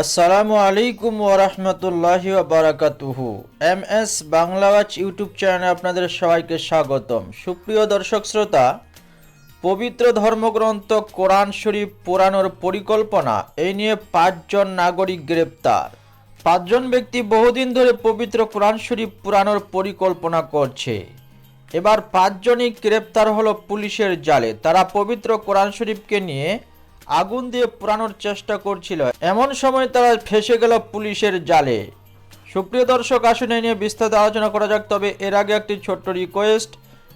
আসসালামু আলাইকুম ওরহমতুল্লাহি বারাকাতুহু। এম এস বাংলাওয়াচ ইউটিউব চ্যানেলে আপনাদের সবাইকে স্বাগতম। সুপ্রিয় দর্শক শ্রোতা, পবিত্র ধর্মগ্রন্থ কোরআন শরীফ পোড়ানোর পরিকল্পনা এই নিয়ে পাঁচজন নাগরিক গ্রেপ্তার। পাঁচজন ব্যক্তি বহুদিন ধরে পবিত্র কোরআন শরীফ পুরানোর পরিকল্পনা করছে। এবার পাঁচজনই গ্রেপ্তার হলো পুলিশের জালে। তারা পবিত্র কোরআন শরীফকে নিয়ে আগুন দিয়ে পোড়ানোর চেষ্টা করছিল। এমন সময় তারা ফেসে গেল পুলিশের জালে। সুপ্রিয় দর্শক, আসুন নিয়ে বিস্তারিত আলোচনা করা যাক, তবে এর আগে একটি ছোট্ট রিকোয়েস্ট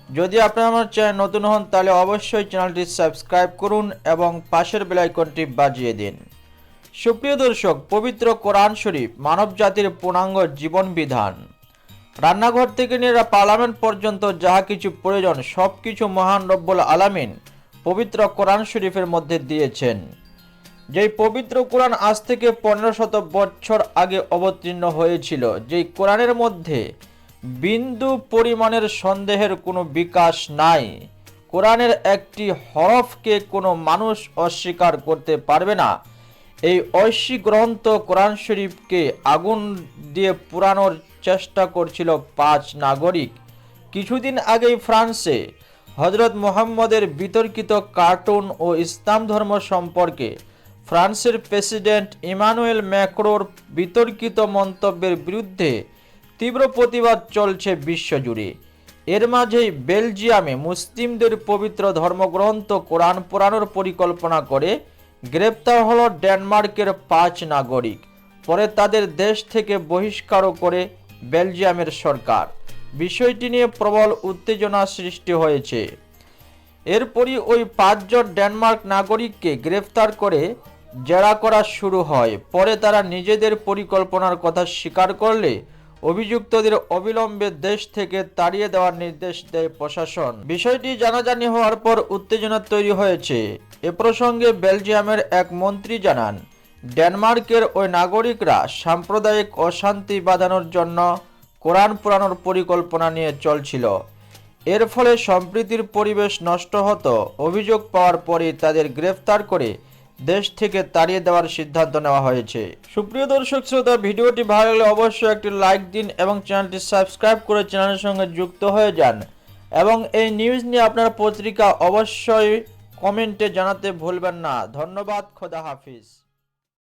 যদি আপনারা আমার চ্যানেল নতুন হন, তাহলে অবশ্যই চ্যানেলটি সাবস্ক্রাইব করুন এবং পাশের বেল আইকনটি বাজিয়ে দিন। সুপ্রিয় দর্শক, পবিত্র কোরআন শরীফ, মানব জাতির পূর্ণাঙ্গ জীবন বিধান রান্নাঘর থেকে নিয়ে পার্লামেন্ট পর্যন্ত যাহা কিছু প্রয়োজন সব কিছু মহান রব্বুল আলামিন পবিত্র কোরআন শরীফের মধ্যে দিয়েছেন। যেই পবিত্র কোরআন আজ থেকে পনেরো শত বছর আগে অবতীর্ণ হয়েছিল, যেই কোরআনের মধ্যে বিন্দু পরিমাণের সন্দেহের কোনো বিকাশ নাই, কোরআনের একটি হরফকে কোনো মানুষ অস্বীকার করতে পারবে না। এই ঐশী গ্রন্থ কোরআন শরীফকে আগুন দিয়ে পুরানোর চেষ্টা করছিল পাঁচ নাগরিক। কিছুদিন আগেই ফ্রান্সে হজরত মোহাম্মদের বিতর্কিত কার্টুন ও ইসলাম ধর্ম সম্পর্কে ফ্রান্সের প্রেসিডেন্ট ইমানুয়েল ম্যাক্রোর বিতর্কিত মন্তব্যের বিরুদ্ধে তীব্র প্রতিবাদ চলছে বিশ্বজুড়ে। এর মাঝেই বেলজিয়ামে মুসলিমদের পবিত্র ধর্মগ্রন্থ কোরআন পোড়ানোর পরিকল্পনা করে গ্রেপ্তার হল ডেনমার্কের পাঁচ নাগরিক। পরে তাদের দেশ থেকে বহিষ্কারও করে বেলজিয়ামের সরকার। বিষয়টি নিয়ে প্রবল উত্তেজনা সৃষ্টি হয়েছে। এরপরই ওই পাঁচজন ডেনমার্ক নাগরিককে গ্রেফতার করে জেরা করা শুরু হয়। পরে তারা নিজেদের পরিকল্পনার কথা স্বীকার করলে অভিযুক্তদের অবিলম্বে দেশ থেকে তাড়িয়ে দেওয়ার নির্দেশ দেয় প্রশাসন। বিষয়টি জানাজানি হওয়ার পর উত্তেজনা তৈরি হয়েছে। এ প্রসঙ্গে বেলজিয়ামের এক মন্ত্রী জানান, ডেনমার্কের ওই নাগরিকরা সাম্প্রদায়িক অশান্তি বাঁধানোর জন্য কোরআন পুরানোর পরিকল্পনা নিয়ে চলছিল। এর ফলে সম্প্রীতির পরিবেশ নষ্ট হতো। অভিযোগ পাওয়ার পরই তাদের গ্রেফতার করে দেশ থেকে তাড়িয়ে দেওয়ার সিদ্ধান্ত নেওয়া হয়েছে। সুপ্রিয় দর্শক শ্রোতা, ভিডিওটি ভালো লাগলে অবশ্যই একটি লাইক দিন এবং চ্যানেলটি সাবস্ক্রাইব করে চ্যানেলের সঙ্গে যুক্ত হয়ে যান। এবং এই নিউজ নিয়ে আপনার পত্রিকা অবশ্যই কমেন্টে জানাতে ভুলবেন না। ধন্যবাদ, খোদা হাফিজ।